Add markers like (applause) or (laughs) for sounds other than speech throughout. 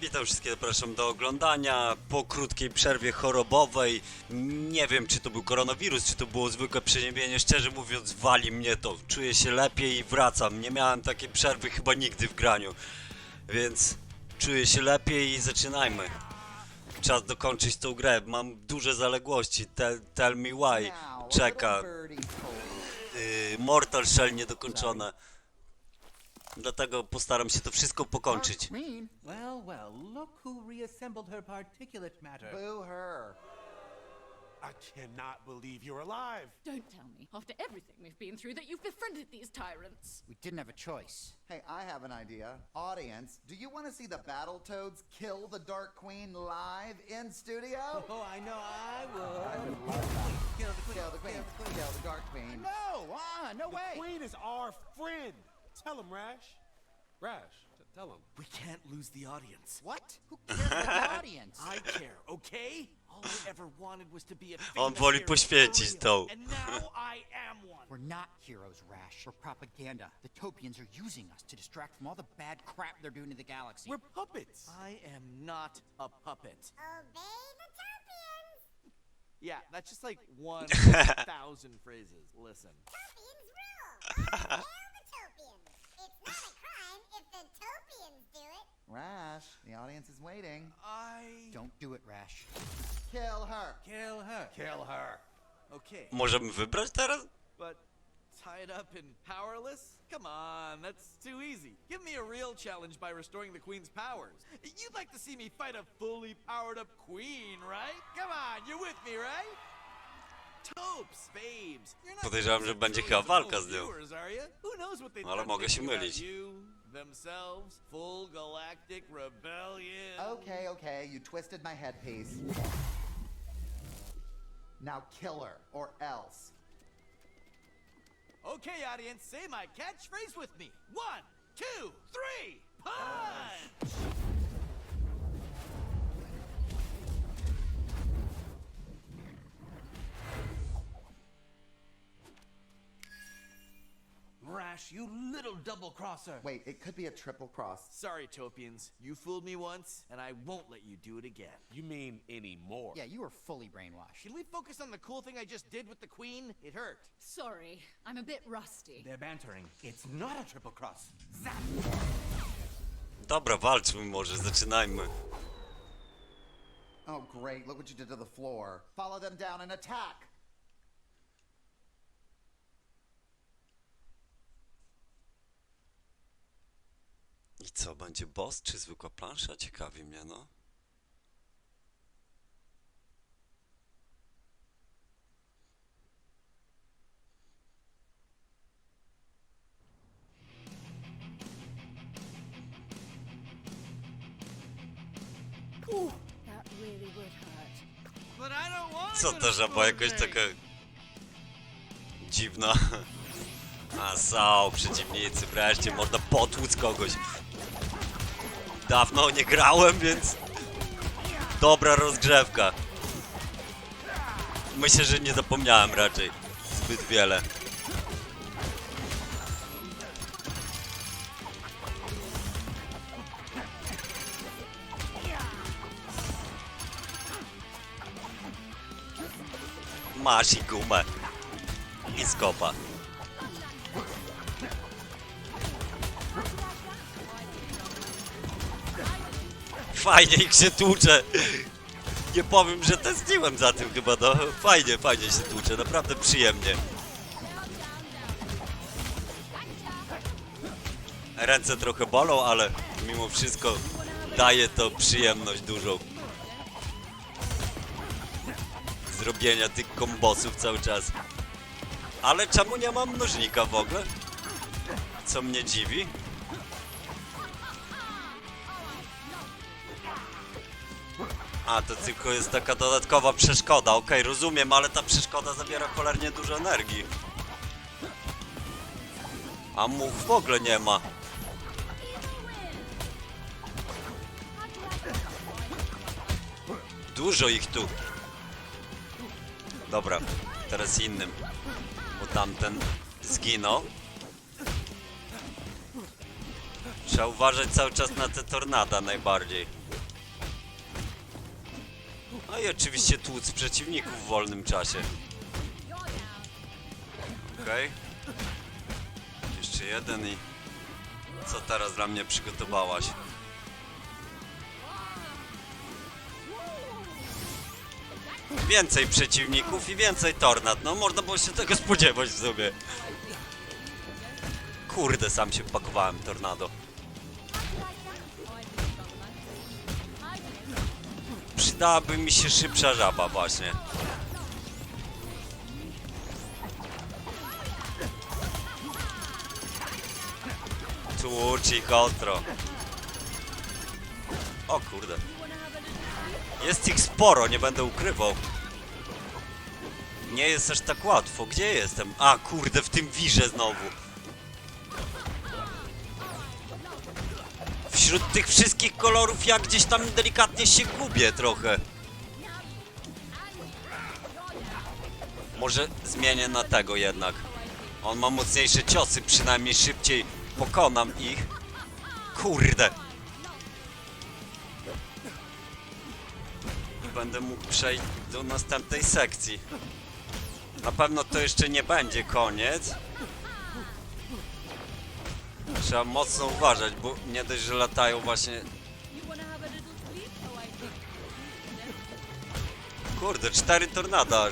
Witam wszystkich, zapraszam do oglądania. Po krótkiej przerwie chorobowej, nie wiem czy to był koronawirus, czy to było zwykłe przeziębienie, szczerze mówiąc wali mnie to. Czuję się lepiej i wracam. Nie miałem takiej przerwy chyba nigdy w graniu. Więc czuję się lepiej i zaczynajmy. Czas dokończyć tą grę, mam duże zaległości. Tell, tell me why. Czeka. Yy, Mortal Shell niedokończone. Dlatego postaram się to wszystko pokończyć. Green? Well, well, look who reassembled her particulate matter. Boo her. I cannot believe you're alive. Don't tell me, after everything we've been through, that you've befriended these tyrants. We didn't have a choice. Hey, I have an idea. Audience, do you want to see the Battletoads kill the Dark Queen live in studio? (laughs) Oh, I know I would. Kill the Queen, kill the Queen, kill the Dark Queen. No, ah, no way. The Queen is our friend. Tell him, Rash. Rash, t- tell him. We can't lose the audience. What? Who cares about the audience? I care, okay? All I ever wanted was to be a On famous woli hero poświęcić for tą. And now I am one. We're not heroes, Rash. We're propaganda. The Topians are using us to distract from all the bad crap they're doing to the galaxy. We're puppets. I am not a puppet. Oh, Obey the Topians! Yeah, that's just like (laughs) one thousand phrases. Listen. Topians rule! (laughs) Hail the Topians! It's not a crime if the Topians do it. Rash, the audience is waiting. I Don't do it, Rash. Kill her. Kill her. Kill her. okay, Możemy wybrać teraz? but tied up and powerless? Come on, that's too easy. Give me a real challenge by restoring the queen's powers. You'd like to see me fight a fully powered up queen, right? Come on, you're with me, right? Topes, babes. You're not Podejrzewam, że supposed to będzie kill chyba walka z nią. are you? Who knows what they Ale thought mogę się thinking about mylić. Themselves, full galactic rebellion. Okay, okay, you twisted my headpiece. Now kill her, or else. Okay, audience, say my catchphrase with me. One, two, three, punch! Rash, you little double crosser. Wait, it could be a triple cross. Sorry, Topians. You fooled me once, and I won't let you do it again. You mean anymore? Yeah, you were fully brainwashed. Can we focus on the cool thing I just did with the queen? It hurt. Sorry, I'm a bit rusty. They're bantering. It's not a triple cross. Zap! Dobra, walczmy może, zaczynajmy. Oh, great, look what you did to the floor. Follow them down and attack! I co, będzie boss czy zwykła plansza? Ciekawi mnie, no. Co ta żaba jakoś taka... dziwna. (laughs) A są przeciwnicy, wreszcie można potłuc kogoś. Dawno nie grałem, więc... Dobra rozgrzewka. Myślę, że nie zapomniałem raczej zbyt wiele. Masz i gumę. I skopa. Fajnie ich się tłucze. Nie powiem, że tęskniłem za tym chyba, no. Fajnie, fajnie się tłucze, naprawdę przyjemnie. Ręce trochę bolą, ale mimo wszystko daje to przyjemność dużą. Zrobienia tych kombosów cały czas. Ale czemu nie mam mnożnika w ogóle? Co mnie dziwi? A, to tylko jest taka dodatkowa przeszkoda. Okej, rozumiem, ale ta przeszkoda zabiera cholernie dużo energii. A much w ogóle nie ma. Dużo ich tu. Dobra, teraz innym. Bo tamten zginął. Trzeba uważać cały czas na te tornada najbardziej. No i oczywiście tłuc przeciwników w wolnym czasie. Okej. Jeszcze jeden i... Co teraz dla mnie przygotowałaś? Więcej przeciwników i więcej tornad. No można było się tego spodziewać w sobie. Kurde, sam się pakowałem tornado. Przydałaby mi się szybsza żaba właśnie. Tłucz ich ostro. O kurde. Jest ich sporo, nie będę ukrywał. Nie jest aż tak łatwo. Gdzie jestem? A, kurde, w tym wirze znowu. Wśród tych wszystkich kolorów ja gdzieś tam delikatnie się gubię trochę. Może zmienię na tego jednak. On ma mocniejsze ciosy, przynajmniej szybciej pokonam ich. Kurde. Będę mógł przejść do następnej sekcji. Na pewno to jeszcze nie będzie koniec. Trzeba mocno uważać, bo nie dość, że latają właśnie... Kurde, cztery tornada.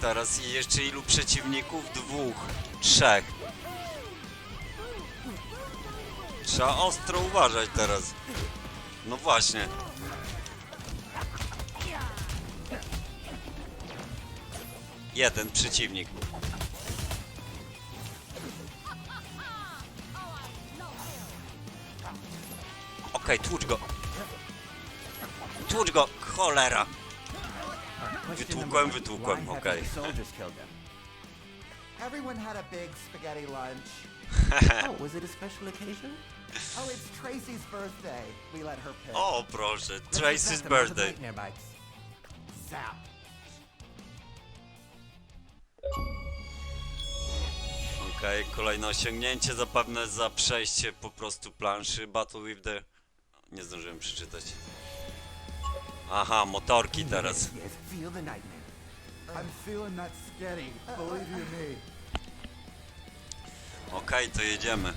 Teraz i jeszcze ilu przeciwników? Dwóch, trzech. Trzeba ostro uważać teraz. No właśnie. Jeden przeciwnik. Okej, tłucz go. Tłucz go, cholera. Wytłukłem, wytłukłem, okej. Soldiers killed them. Everyone had a big spaghetti lunch. (laughs) Oh, was it a special occasion? Oh, it's Tracy's birthday. We let her pick. O, proszę, Tracy's birthday. Zap. Okej, kolejne osiągnięcie zapewne za przejście po prostu planszy Battle with the... Nie zdążyłem przeczytać. Aha, motorki teraz. Feel the nightmare. I'm feeling that spaghetti. Believe you me. Okej, to jedziemy.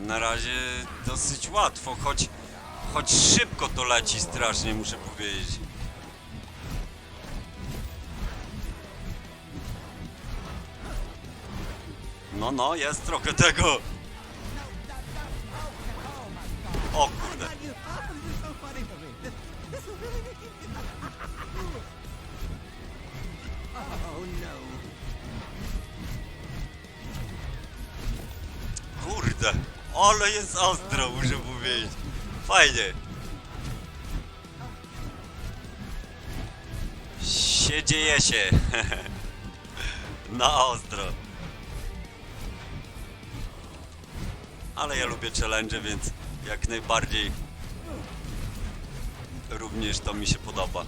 Na razie dosyć łatwo, choć, choć szybko to leci strasznie, muszę powiedzieć. No, no, jest trochę tego. O kurde. Kurde, ale jest ostro, muszę powiedzieć. Fajnie. Się się. (laughs) Na ostro. Ale ja lubię challenge, więc jak najbardziej również to mi się podoba.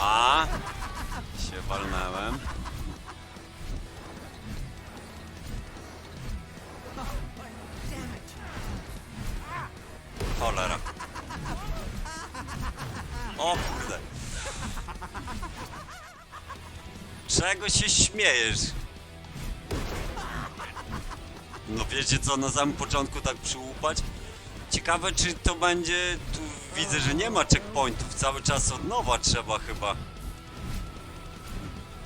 A się walnąłem. Cholera. O kurde. Czego się śmiejesz? No wiecie co, na samym początku tak przyłupać? Ciekawe czy to będzie... Tu widzę, że nie ma checkpointów, cały czas od nowa trzeba chyba.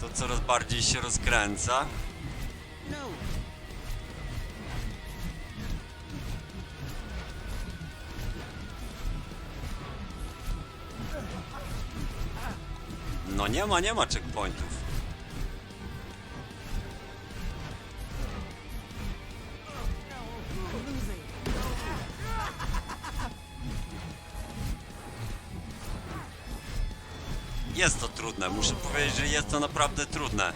To coraz bardziej się rozkręca. No nie ma, nie ma checkpointów. Jest to trudne, muszę powiedzieć, że jest to naprawdę trudne.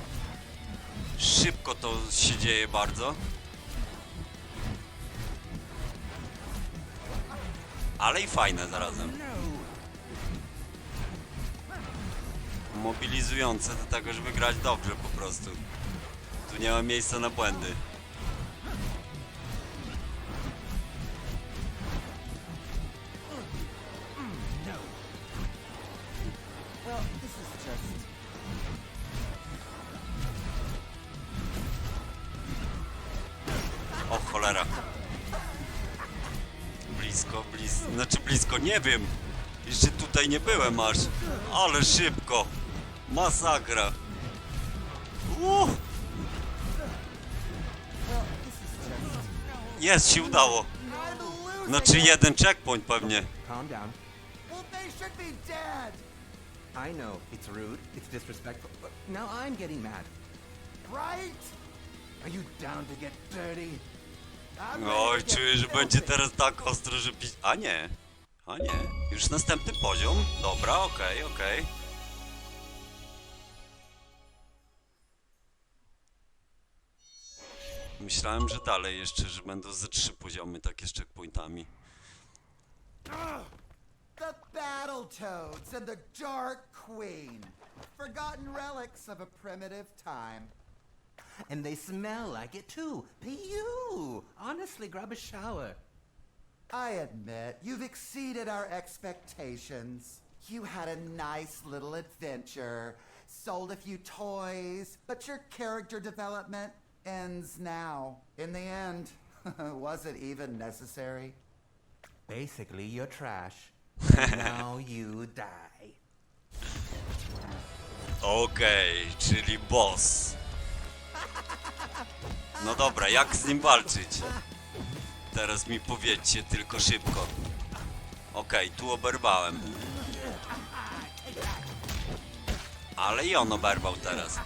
Szybko to się dzieje bardzo. Ale i fajne zarazem. mobilizujące do tego, żeby grać dobrze po prostu. Tu nie ma miejsca na błędy. Nie wiem. Jeszcze tutaj nie byłem aż. Ale szybko. Masakra. Uff. Jest, się udało. Znaczy jeden checkpoint pewnie. Calm down. Well, they should be dead. I know it's rude, it's disrespectful, but now I'm getting mad. Right? Are you down to get dirty? I'm ready Oj, get czuję, że filthy. będzie teraz tak ostro, że pić... A nie. A nie. Już następny poziom. Dobra, okej, okej. Myślałem, że dalej jeszcze, że będą ze trzy poziomy takie z checkpointami. The Battletoads and the Dark Queen. Forgotten relics of a primitive time. And they smell like it too. You! Honestly, grab a shower. I admit, you've exceeded our expectations. You had a nice little adventure, sold a few toys, but your character development ends now. In the end, (laughs) was it even necessary? Basically, you're trash. (laughs) Now you die. Okej, czyli boss. No dobra, jak z nim walczyć? Teraz mi powiedzcie tylko szybko. Okej, tu oberwałem. Ale i on oberwał teraz.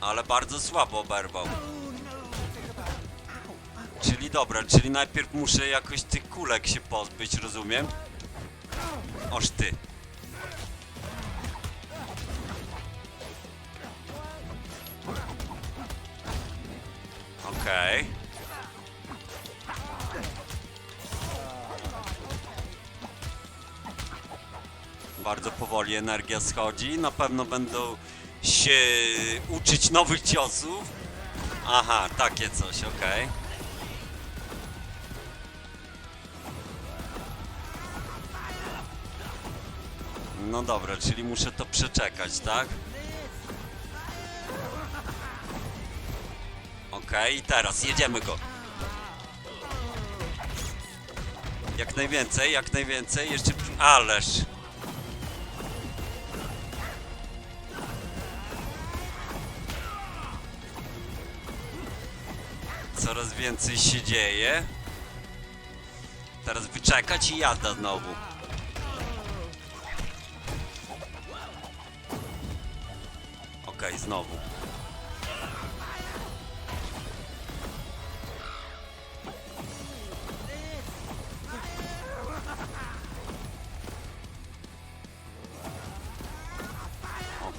Ale bardzo słabo oberwał. Czyli dobra, czyli najpierw muszę jakoś tych kulek się pozbyć, rozumiem? Oż ty. Okej. Bardzo powoli energia schodzi. Na pewno będą się uczyć nowych ciosów. Aha, takie coś, okej. No dobra, czyli muszę to przeczekać, tak? Okej, teraz jedziemy go. Jak najwięcej, jak najwięcej, jeszcze... Ależ... Coraz więcej się dzieje. Teraz wyczekać i jazda znowu. Okej, znowu.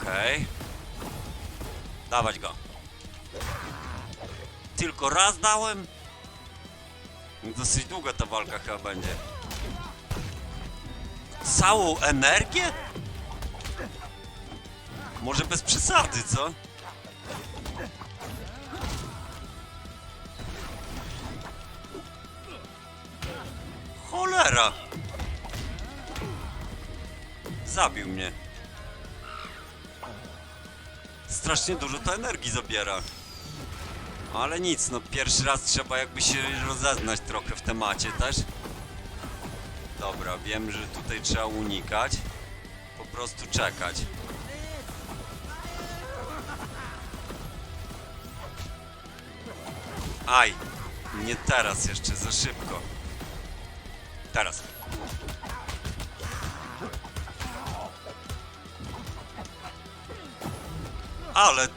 Okej. Dawać go. Tylko raz dałem? Dosyć długa ta walka chyba będzie. Całą energię? Może bez przesady, co? Cholera! Zabił mnie. Strasznie dużo to energii zabiera. Ale nic, no pierwszy raz trzeba jakby się rozeznać trochę w temacie też. Dobra, wiem, że tutaj trzeba unikać. Po prostu czekać. Aj, nie teraz jeszcze, za szybko. Teraz. ale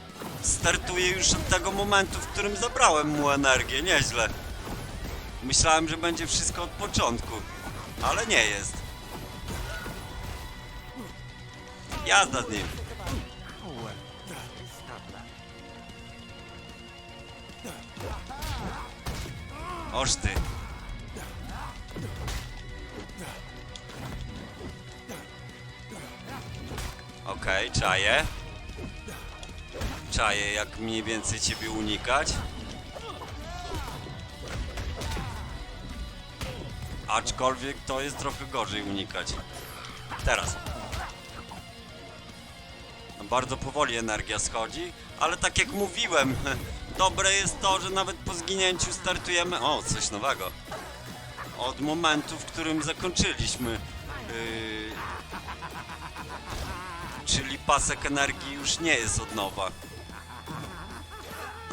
startuję już od tego momentu, w którym zabrałem mu energię, nieźle. Myślałem, że będzie wszystko od początku, ale nie jest. Jazda z nim. Oż ty. Okej, okay, czaję. Czaję, jak mniej więcej ciebie unikać. Aczkolwiek to jest trochę gorzej unikać. Teraz. Bardzo powoli energia schodzi, ale tak jak mówiłem, (laughs) dobre jest to, że nawet po zginięciu startujemy. O, coś nowego. Od momentu, w którym zakończyliśmy. Yy, czyli pasek energii już nie jest od nowa.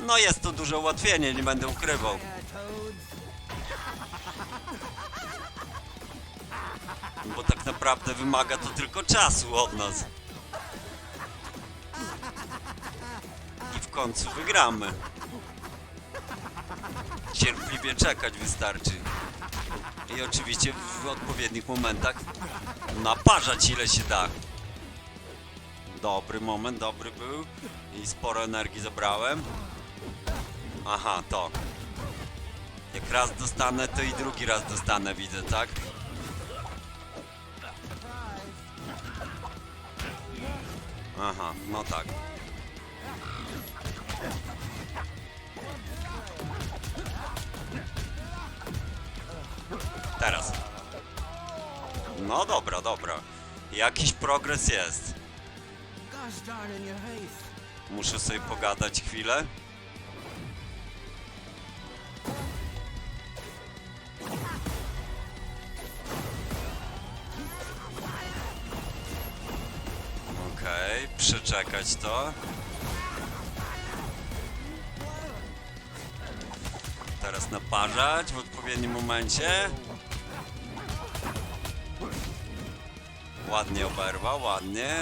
No jest to duże ułatwienie, nie będę ukrywał. Bo tak naprawdę wymaga to tylko czasu od nas. I w końcu wygramy. Cierpliwie czekać wystarczy. I oczywiście w odpowiednich momentach naparzać ile się da. Dobry moment, dobry był. I sporo energii zabrałem. Aha, to. Jak raz dostanę, to i drugi raz dostanę, widzę, tak? Aha, no tak. Teraz. No dobra, dobra. Jakiś progres jest. Muszę sobie pogadać chwilę. To. Teraz naparzać w odpowiednim momencie. Ładnie oberwał, ładnie.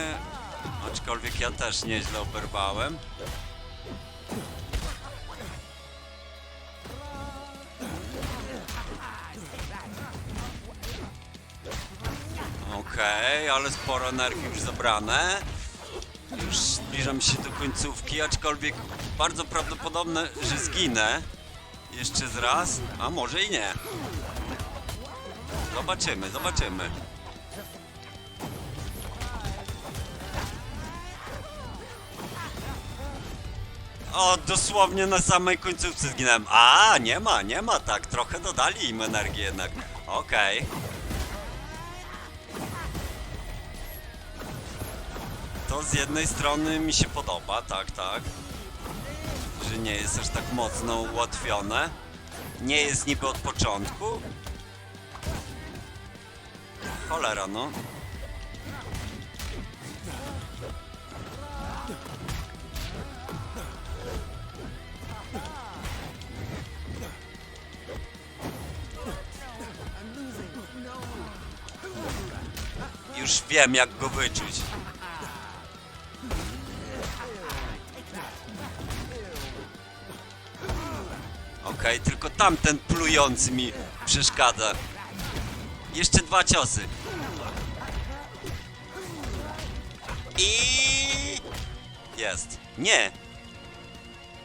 Aczkolwiek ja też nieźle oberwałem. Okej, ale sporo energii już zabrane. Już zbliżam się do końcówki, aczkolwiek bardzo prawdopodobne, że zginę. Jeszcze z raz, a może i nie. Zobaczymy, zobaczymy. O, dosłownie na samej końcówce zginąłem. A, nie ma, nie ma tak. Trochę dodali im energii jednak. Okej. To z jednej strony mi się podoba, tak, tak. Że nie jest aż tak mocno ułatwione. Nie jest niby od początku. Cholera, no. Już wiem, jak go wyczuć. Tamten plujący mi przeszkadza. Jeszcze dwa ciosy. I jest. Nie.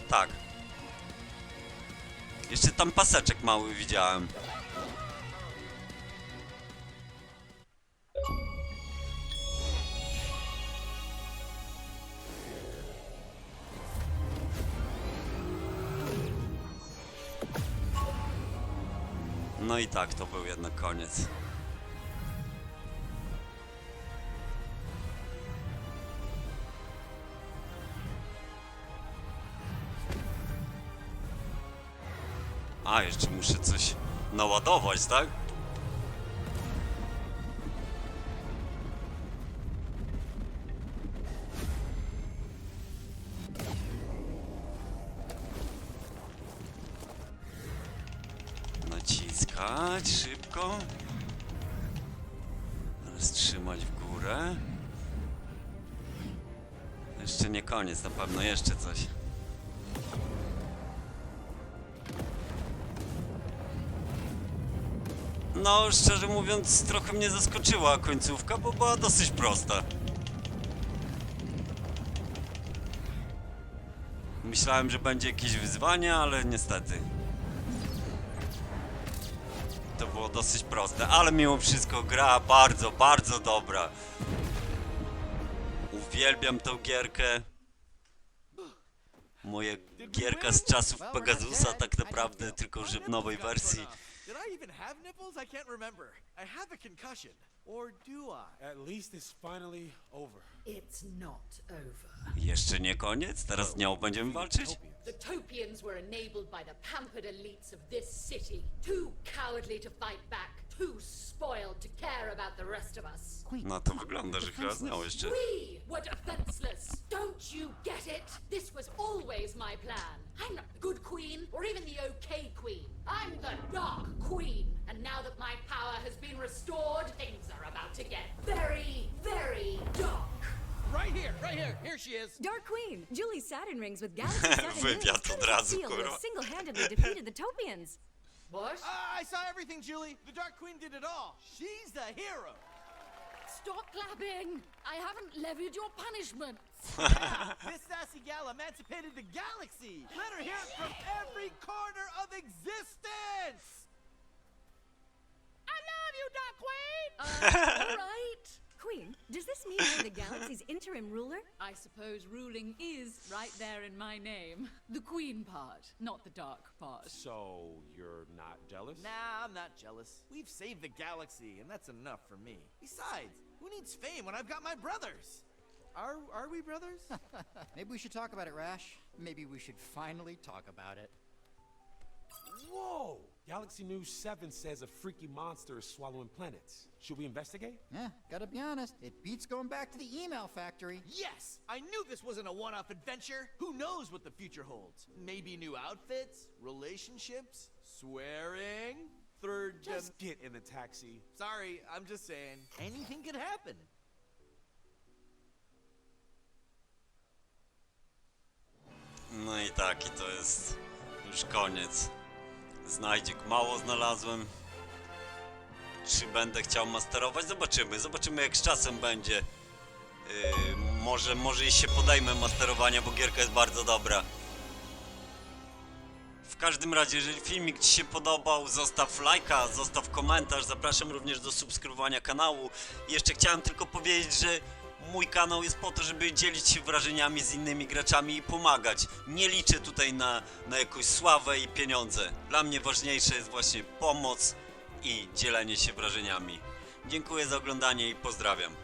Tak. Jeszcze tam paseczek mały widziałem. No i tak, to był jednak koniec. A, jeszcze muszę coś naładować, tak? Naciskać szybko. Teraz trzymać w górę. Jeszcze nie koniec, na pewno jeszcze coś. No, szczerze mówiąc, trochę mnie zaskoczyła końcówka, bo była dosyć prosta. Myślałem, że będzie jakieś wyzwanie, ale niestety. Było dosyć proste, ale mimo wszystko gra bardzo, bardzo dobra. Uwielbiam tą gierkę. Moja gierka z czasów Pegasusa tak naprawdę, tylko że w nowej wersji. Did I even have nipples? I can't remember. I have a concussion. Or do I? At least it's finally over. It's not over. Jeszcze nie koniec? Teraz z nią będziemy walczyć? The Topians were enabled by the pampered elites of this city. Too cowardly to fight back, too spoiled to care about the rest of us. No to wygląda, że chyba z nią jeszcze. We were defenseless. Don't you get it? This was always my plan. I'm not the good queen, or even the Right here, here. Here she is. Dark Queen, Julie Saturn rings with (laughs) Galaxy 7 Wywiad od razu, kurwa. single-handedly defeated the Topians. What? Ah, I saw everything, Julie. The Dark Queen did it all. She's the hero. Stop clapping! I haven't levied your punishment. (laughs) this sassy gal emancipated the galaxy. Let her hear it from every corner of existence. I love you, Dark Queen. Uh, (laughs) all right. Queen, does this mean you're the galaxy's interim ruler? I suppose ruling is right there in my name. The queen part, not the dark part. So you're not jealous? Nah, I'm not jealous. We've saved the galaxy, and that's enough for me. Besides, who needs fame when I've got my brothers? Are are we brothers? (laughs) Maybe we should talk about it, Rash. Maybe we should finally talk about it. Whoa! Galaxy News 7 says a freaky monster is swallowing planets. Should we investigate? Yeah, gotta be honest, it beats going back to the email factory. yes! I knew this wasn't a one-off adventure. Who knows what the future holds? Maybe new outfits, relationships, swearing, third gen- Just get in the taxi. Sorry, I'm just saying. Anything could happen. No i tak, i to jest już koniec. Znajdziek mało znalazłem. Czy będę chciał masterować? Zobaczymy. Zobaczymy jak z czasem będzie. Yy, może, może się podejmę masterowania, bo gierka jest bardzo dobra. W każdym razie, jeżeli filmik Ci się podobał, zostaw lajka, zostaw komentarz. Zapraszam również do subskrybowania kanału. I jeszcze chciałem tylko powiedzieć, że mój kanał jest po to, żeby dzielić się wrażeniami z innymi graczami i pomagać. Nie liczę tutaj na, na jakąś sławę i pieniądze. Dla mnie ważniejsze jest właśnie pomoc i dzielenie się wrażeniami. Dziękuję za oglądanie i pozdrawiam.